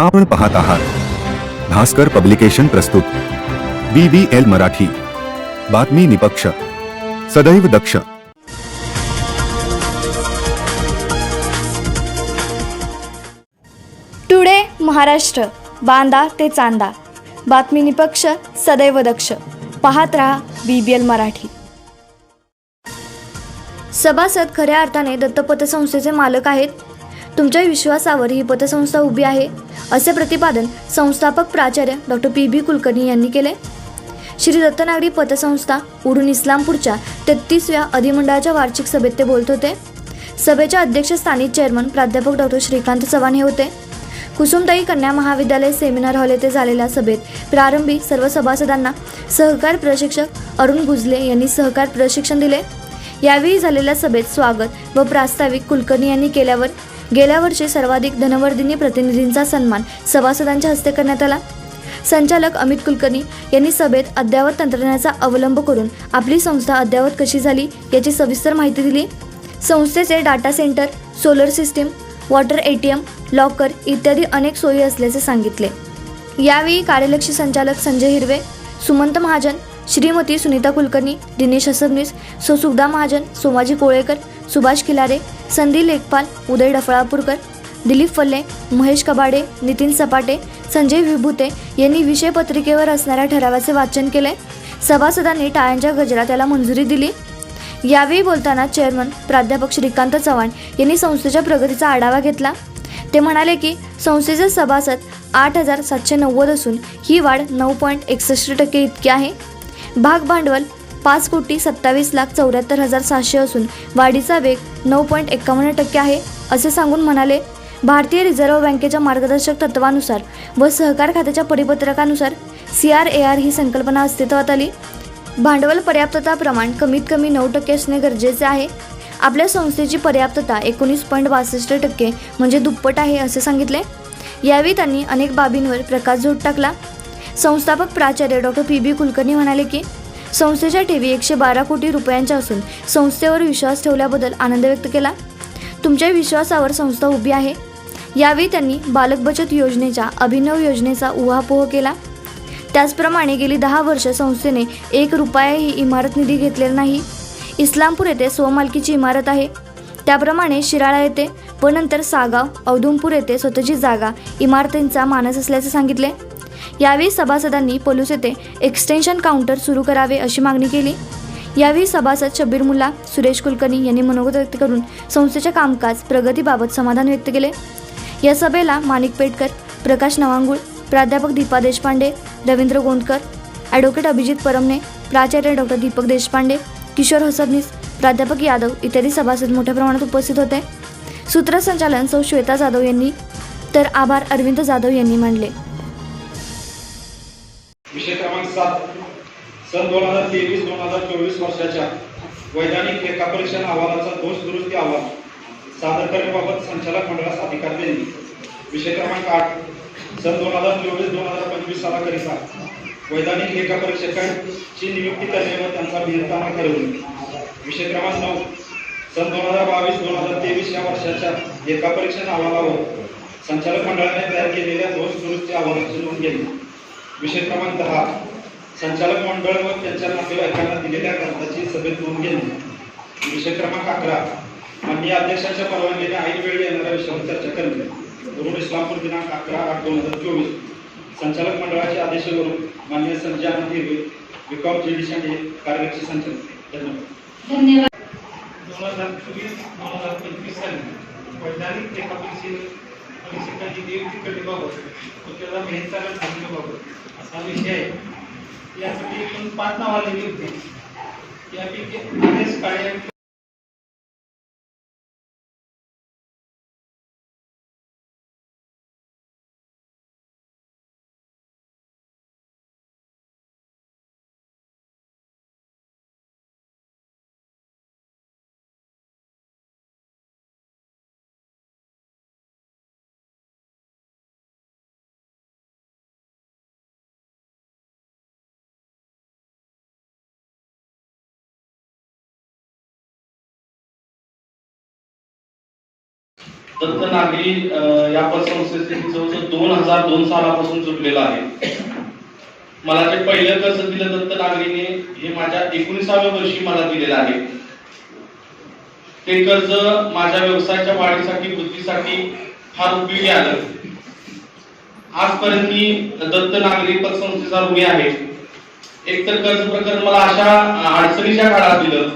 आपण पाहत आहात. भास्कर पब्लिकेशन प्रस्तुत. B B L Marathi. बातमी निपक्ष. सदैव दक्ष. टुडे महाराष्ट्र. बांदा ते चांदा. बातमी निपक्ष सदैव दक्ष. पाहत रहा बी बी एल मराठी. सभासद खऱ्या अर्थाने दत्त पतसंस्थेचे मालक आहेत. तुमच्या विश्वासावर ही पतसंस्था उभी आहे. असे प्रतिपादन संस्थापक प्राचार्य डॉक्टर पी बी कुलकर्णी यांनी केले. श्री दत्तनागरी पतसंस्था उडून इस्लामपूरच्या तेहतीसव्या अधिमंडळाच्या वार्षिक सभेत ते बोलत होते. सभेच्या अध्यक्षस्थानी चेअरमन प्राध्यापक डॉक्टर श्रीकांत चव्हाण हे होते. कुसुमताई कन्या महाविद्यालय सेमिनार हॉल येथे झालेल्या सभेत प्रारंभी सर्व सभासदांना सहकार प्रशिक्षक अरुण गुजले यांनी सहकार प्रशिक्षण दिले. यावेळी झालेल्या सभेत स्वागत व प्रास्ताविक कुलकर्णी यांनी केल्यावर गेल्या वर्षी सर्वाधिक धनवर्धिनी प्रतिनिधींचा सन्मान सभासदांच्या हस्ते करण्यात आला. संचालक अमित कुलकर्णी यांनी सभेत अद्ययावत तंत्रज्ञानाचा अवलंब करून आपली संस्था अद्ययावत कशी झाली याची सविस्तर माहिती दिली. संस्थेचे data centre solar system water A T M locker इत्यादी अनेक सोयी असल्याचे सांगितले. यावेळी कार्यलक्षी संचालक संजय हिरवे सुमंत महाजन श्रीमती सुनीता कुलकर्णी दिनेश हसबनीस सुसुगदा महाजन सोमाजी कोळेकर सुभाष खिलारे संधी लेखपाल उदय डफळापूरकर दिलीप फल्ले महेश कबाडे नितीन सपाटे संजय विभूते यांनी विषय पत्रिकेवर असणाऱ्या ठरावाचे वाचन केले. सभासदांनी टाळ्यांच्या गजरात त्याला मंजुरी दिली. यावेळी बोलताना चेअरमन प्राध्यापक श्रीकांत चव्हाण यांनी संस्थेच्या प्रगतीचा आढावा घेतला. ते म्हणाले की संस्थेचे सभासद आठ हजार सातशे नव्वद असून ही वाढ नऊ पॉईंट एकसष्ट टक्के इतकी आहे. भाग भांडवल पाच कोटी सत्तावीस लाख चौऱ्याहत्तर हजार सहाशे असून वाढीचा वेग नऊ पॉईंट एकावन्न टक्के आहे असे सांगून म्हणाले. भारतीय रिझर्व्ह बँकेच्या मार्गदर्शक तत्वानुसार व सहकार खात्याच्या परिपत्रकानुसार सी आर ए आर ही संकल्पना अस्तित्वात आली. भांडवल पर्याप्तता प्रमाण कमीत कमी नऊ टक्के असणे गरजेचे आहे. आपल्या संस्थेची पर्याप्तता एकोणीस पॉईंट बासष्ट टक्के म्हणजे दुप्पट आहे असे सांगितले. यावेळी त्यांनी अनेक बाबींवर प्रकाशझोत टाकला. संस्थापक प्राचार्य डॉक्टर पी बी कुलकर्णी म्हणाले की संस्थेच्या ठेवी एकशे बारा कोटी रुपयांच्या असून संस्थेवर विश्वास ठेवल्याबद्दल आनंद व्यक्त केला. तुमच्या विश्वासावर संस्था उभी आहे. यावेळी त्यांनी बालक बचत योजनेच्या अभिनव योजनेचा उहापोह केला. त्याचप्रमाणे गेली दहा वर्ष संस्थेने एक रुपयाही इमारत निधी घेतलेला नाही. इस्लामपूर येथे स्वमालकीची इमारत आहे. त्याप्रमाणे शिराळा येथे व नंतर सागाव औदुमपूर येथे स्वतःची जागा इमारतींचा मानस असल्याचे सांगितले. यावेळी सभासदांनी पोलूस येथे एक्सटेन्शन काउंटर सुरू करावे अशी मागणी केली. यावेळी सभासद शबीर मुल्ला सुरेश कुलकर्णी यांनी मनोगत व्यक्त करून संस्थेच्या कामकाज प्रगतीबाबत समाधान व्यक्त केले. या सभेला माणिक पेटकर प्रकाश नवांगुळ प्राध्यापक दीपा देशपांडे रवींद्र गोंदकर ॲडव्होकेट अभिजित परमणे प्राचार्य डॉक्टर दीपक देशपांडे किशोर हसबनीस प्राध्यापक यादव इत्यादी सभासद मोठ्या प्रमाणात उपस्थित होते. सूत्रसंचालन सौ श्वेता जाधव यांनी तर आभार अरविंद जाधव यांनी मानले. सन दोन हजार तेवीस दोन हजार चोवीस वर्षाच्या वैधानिक लेखा परीक्षण अहवालाचा दोष दुरुस्ती अहवाल सादर करण्याबाबत संचालक मंडळास अधिकार देणे. विषय क्रमांक आठ सन दोन हजार चोवीस दोन हजार पंचवीस सालाकरिता वैधानिक लेखा परीक्षकांची नियुक्ती करणे व त्यांचा बिनताना ठरवणे. विषय क्रमांक नऊ सन दोन हजार बावीस दोन हजार तेवीस या वर्षाच्या लेखा परीक्षण अहवालावर संचालक मंडळाने तयार केलेल्या दोष दुरुस्ती अहवालाची नोंद घेणे. विषय क्रमांक दहा संचालक मंडळ व त्यांच्या नातेवाईकांना दिलेल्या ग्रंथाची सभेत नोंद घेणे विषय क्रमांक अकरा. माननीय अध्यक्षांच्या परवानगीने ऐन वेळी येणाऱ्या विषयावर चर्चा करणे वरून इस्लामपूर दिनांक अकरा आठ दोन हजार चोवीस. संचालक मंडळाच्या आदेशावरून माननीय संजय आनंद हिरवे विकॉम जी डी शांडे कार्यरक्षी संचालक. धन्यवाद. धन्यवाद. दोन हजार चोवीस दोन हजार पंचवीस साली वैधानिक लेखापरीक्षे परीक्षकांची नियुक्ती करण्याबाबत व त्याला मेहनताला थांबण्याबाबत असा विषय आहे. यासाठी एकूण पाच नाव आलेली होती. यापैकी आदेश काळे दत्त नागरी या पतसंस्थेचे मी जवळजवळ दोन हजार दोन सालापासून जुडलेला आहे. मला जे पहिलं कर्ज दिलं दत्त नागरीने हे माझ्या एकोणीसाव्या वर्षी मला दिलेलं आहे. ते कर्ज माझ्या व्यवसायाच्या वाढीसाठी वृद्धीसाठी फार उपयोगी आलं. आजपर्यंत मी दत्त नागरी पतसंस्थेचा ऋणी आहे. एकतर कर्ज प्रकरण मला अशा अडचणीच्या काळात दिलं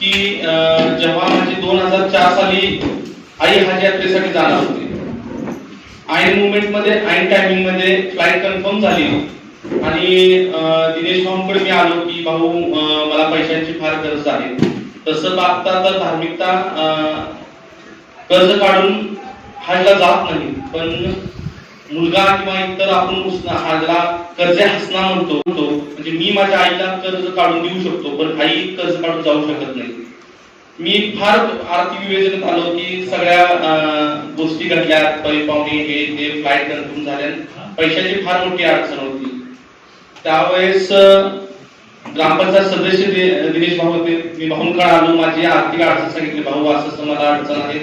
की अं, जेव्हा माझी दोन हजार चार साली आई हज यात्रेसाठी जाणार होते. आईन मुवमेंटमध्ये ऐन टायमिंगमध्ये फ्लाईट कन्फर्म झाली. आणि दिनेश भाऊंकडे मी आलो की भाऊ मला पैशांची फार गरज आहे. तसं बघता तर धार्मिकता कर्ज काढून हजला जात नाही. पण मुलगा किंवा इतर आपण हजला कर्ज हसना म्हणतो. म्हणजे मी माझ्या आईला कर्ज काढून देऊ शकतो पण आई कर्ज काढून जाऊ शकत नाही. मी फार आर्थिक विवेचनात आलो की सगळ्या गोष्टी घडल्या परिपावणे हे ते फ्लाईट कन्फर्म झाल्या पैशाची फार मोठी अडचण होती. त्यावेळेस ग्रामपंचायत सदस्य दिनेश भाऊ होते. मी भाऊंकडे आलो. माझी आर्थिक अडचण सांगितली भाऊ असं असं मला अडचण आहे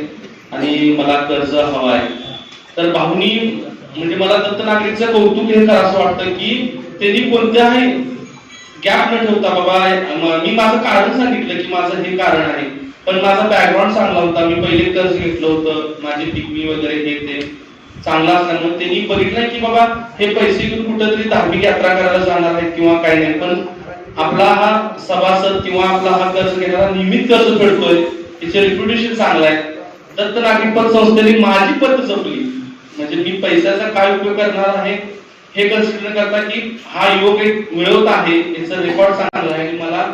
आणि मला कर्ज हवं आहे. तर भाऊनी म्हणजे मला दत्त नागरिकचं कौतुक हे असं वाटतं की त्यांनी कोणत्याही गॅप न ठेवता बाबा मी माझं कारण सांगितलं की माझं हे कारण आहे. पण माझा बॅकग्राऊंड चांगला होता. मी पहिले कर्ज घेतलं होतं. माझी पिकनी वगैरे हे ते. चांगला असल्यामुळे त्यांनी बघितलं की बाबा हे पैसे घेऊन कुठेतरी धार्मिक यात्रा करायला जाणार आहेत किंवा काही नाही. पण आपला हा सभासद किंवा आपला हा कर्ज घेणारा नियमित कर्ज फेडतोय त्याचे रेप्युटेशन चांगलं आहे. दत्त नागरिक पत संस्थेने माझी पद जपली. म्हणजे मी पैशाचा काय उपयोग करणार आहे हे कन्सिडर करता की हा योग एक मिळवत आहे याचं रेकॉर्ड चांगला आहे आणि मला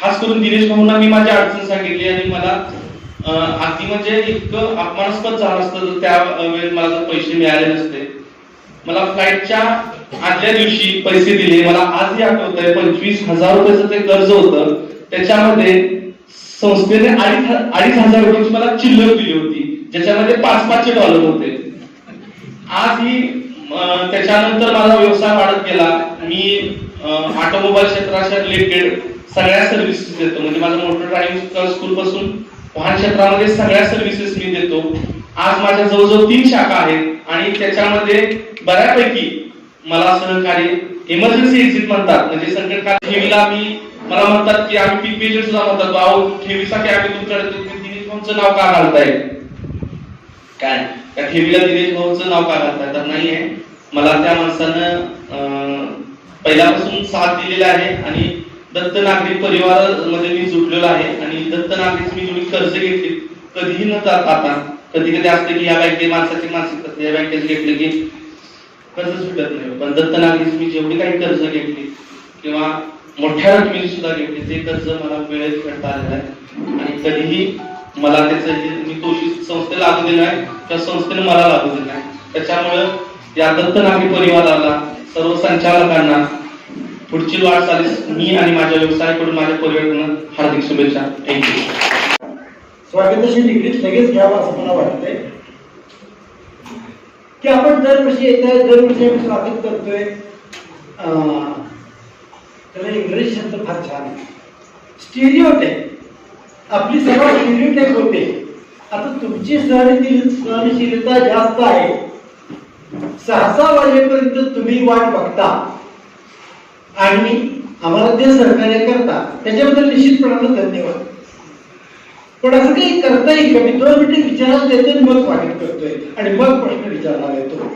खास करून दिनेश भाऊंना मी माझी अडचण सांगितली आणि मला अगदी म्हणजे इतकं अपमानास्पद झालं असतं जर त्या वेळेत मला जर पैसे मिळाले नसते. मला फ्लाईटच्या आदल्या दिवशी पैसे दिले. मला आजही आठवत आहे पंचवीस हजार रुपयाचं ते कर्ज होतं. त्याच्यामध्ये संस्थेने अडीच अडीच हजार रुपयाची मला चिल्लर दिली होती ज्याच्यामध्ये पाच पाचशे डॉलर होते. आज ही त्याच्यानंतर माझा व्यवसाय वाढत गेला. मी ऑटोमोबाईल क्षेत्राच्या रिलेटेड सगळ्या सर्व्हिसेस देतो. म्हणजे माझं मोटर ड्रायव्हिंग स्कूल पासून वाहन क्षेत्रामध्ये सगळ्या सर्व्हिसेस मी देतो. आज माझ्या जवळजवळ तीन शाखा आहेत आणि त्याच्यामध्ये बऱ्यापैकी मला सहकार्य इमर्जन्सी एक्झिट म्हणतात. म्हणजे संकटकाळ ठेवीला मी मला म्हणतात की आम्ही पीक पेजर सुद्धा म्हणतात. भाऊ ठेवीसाठी आम्ही तुमच्याकडे दिनेश भाऊंचं नाव का घालताय? काय? त्या ठेवीला दिनेश भाऊचं नाव का घालताय? तर नाहीये मला त्या माणसानं अं, पहिल्यापासून साथ दिलेला आहे आणि दत्त नागरी परिवारामध्ये मी जुटलेलो आहे आणि दत्त नागरिक मी जेवढी कर्ज घेतली कधीही न जाता आता कधी कधी असते की या बँके माणसाची मानसिक असते या बँकेत घेतलं की कर्ज सुटत नाही. पण दत्त नागरीच मी जेवढी काही कर्ज घेतली किंवा मोठ्या रकमेची सुद्धा घेतली ते कर्ज मला वेळेत फेडता आलेलं आहे. आणि कधीही मला त्याचं मी दोषी संस्थेला लागू दिलं आहे त्या संस्थेने मला लागू दिलं आहे त्याच्यामुळं या दत्त नागरिक परिवाराला सर्व संचालकांना पुढची वाटचालीस मी आणि माझ्या व्यवसायाकडून माझ्या परिवाराकडून हार्दिक शुभेच्छा. थँक्यू स्वागताची डिग्रीत लगेच घ्यावा असं मला वाटतंय. की आपण दरवर्षी येत्या दरवर्षी आम्ही स्वागत करतोय. त्याला इंग्रजी शब्द फार छान आहे. स्टिरिओटाईप आपली सर्व स्टिरिओटाईप होते. आता तुमची सहनशील सहनशीलता जास्त आहे. सहसा वाजेपर्यंत तुम्ही वाट बघता. आणि आम्हाला जे सहकार्य करता त्याच्याबद्दल निश्चितपणानं धन्यवाद. पण असं काही करता येईल का? मी दोन मिनिटे विचारात देतो मग स्वागत करतोय. आणि मग प्रश्न विचारला येतो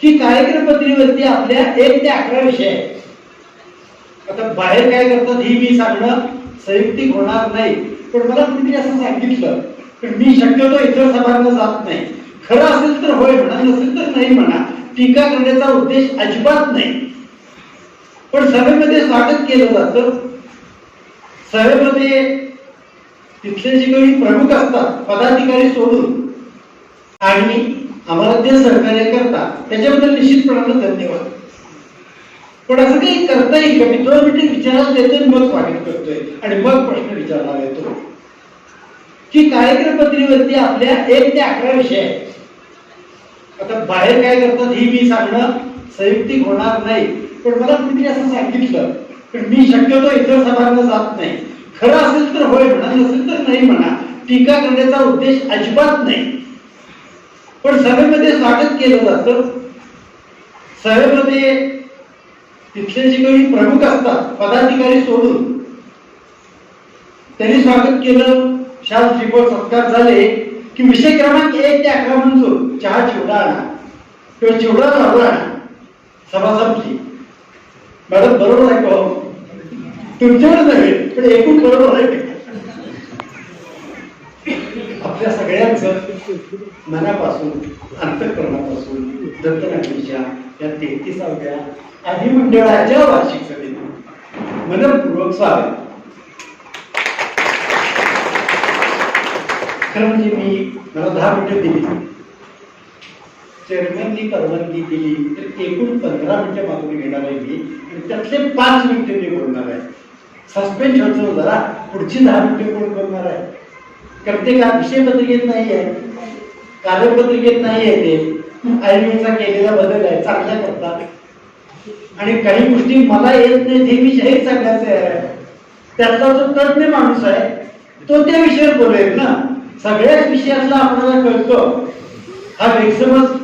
की कार्यक्रम पत्रीवरती आपल्या एक ते अकरा विषय आहेत. आता बाहेर काय करतात ही मी सांगणं संयुक्तिक होणार नाही. पण मला कुठेतरी असं सांगितलं पण मी शक्यतो इतर सभांना जात नाही. खरं असेल तर होय म्हणा नसेल तर नाही म्हणा टीका करण्याचा उद्देश अजिबात नाही. पण सभेमध्ये स्वागत केलं जातं. सभेमध्ये तिथले जे काही प्रमुख असतात पदाधिकारी सोडून. आणि आम्हाला ते सहकार्य करतात. त्याच्याबद्दल निश्चितपणानं धन्यवाद. पण असं काही करता येईल का? मी दोन मिनिटे विचारायला देतो मग स्वागत करतोय. आणि मग प्रश्न विचारला येतो की कार्यक्रम पत्रीवरती आपल्या एक ते अकरा विषय आहेत. आता बाहेर काय करतात ही मी सांगणं संयुक्तिक होणार नाही. पण मला कुणीतरी असं सांगितलं पण मी शक्यतो इतर सभांना जात नाही. खरं असेल तर होय म्हणा नसेल तर नाही म्हणा टीका करण्याचा उद्देश अजिबात नाही. पण सभेमध्ये स्वागत केलं जातं. सभेमध्ये तिथले जे काही प्रमुख असतात पदाधिकारी सोडून. त्यांनी स्वागत केलं. शाल श्रीफळ सत्कार झाले. की विषय क्रमांक एक ते अकरा मंजूर चहा चिवडा आणा. किंवा चिवडा लाडू आणा. सभा संपली. मॅडम बरोबर आहे का? तुमच्यावर नव्हे पण एकूण बरोबर आहे आपल्या सगळ्यांचं मनापासून अंतकरणापासून दत्तनाट्याच्या या तेहतीसाव्या अधिमंडळाच्या वार्षिक सभेत मनपूर्वक स्वागत. खरं म्हणजे मी मला दहा मिनिटं दिली. चेअरमॅननी परवानगी दिली तर एकूण पंधरा मिनिटं मागून घेणार आहे मी आणि त्यातले पाच मिनिटं मी बोलणार आहे. सस्पेंड होतो जरा पुढची दहा मिनिटं कोण बोलणार आहे? करते का विषय पत्रिकेत नाही आहे. कागदपत्रिकेत नाही आहे ते. आयमीचा केलेला बदल आहे चांगल्या करतात आणि काही गोष्टी मला येत नाही हे विषय सांगायचे आहे. त्यातला जो तज्ञ माणूस आहे तो त्या विषयावर बोलेल ना. सगळ्याच विषयातला आपल्याला कळतो. हा गैरसमज